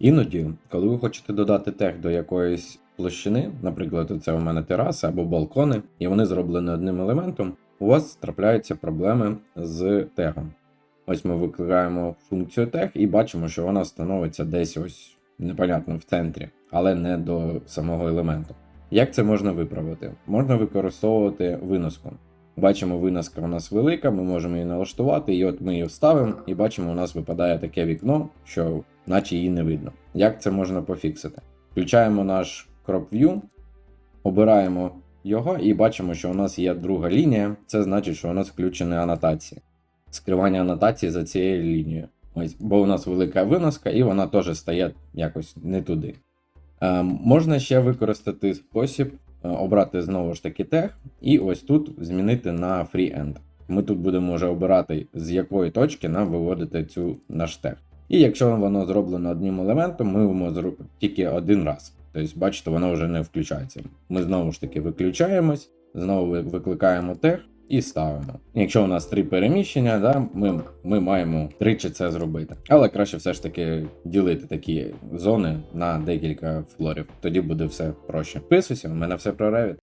Іноді, коли ви хочете додати тег до якоїсь площини, наприклад, це у мене тераса або балкони, і вони зроблені одним елементом, у вас трапляються проблеми з тегом. Ось ми викликаємо функцію тег і бачимо, що вона становиться десь ось непонятно в центрі, але не до самого елементу. Як це можна виправити? Можна використовувати виноску. Бачимо, виноска у нас велика, ми можемо її налаштувати, і от ми її вставимо, і бачимо, у нас випадає таке вікно, що наче її не видно. Як це можна пофіксити? Включаємо наш Crop View, обираємо його і бачимо, що у нас є друга лінія. Це значить, що у нас включені анотації. Скривання анотації за цією лінією. Ось, бо у нас велика виноска, і вона теж стає якось не туди. Е, можна ще використати спосіб е, обрати знову ж таки тег, і ось тут змінити на FreeEnd. Ми тут будемо вже обирати, з якої точки нам виводити цю наш тег. І якщо воно зроблено одним елементом, ми йому зробимо тільки один раз. Тобто, бачите, воно вже не включається. Ми знову ж таки виключаємось, знову викликаємо тег і ставимо. Якщо у нас три переміщення, да, ми, ми маємо тричі це зробити. Але краще все ж таки ділити такі зони на декілька флорів. Тоді буде все проще. Підписуйся, у мене все про Revit.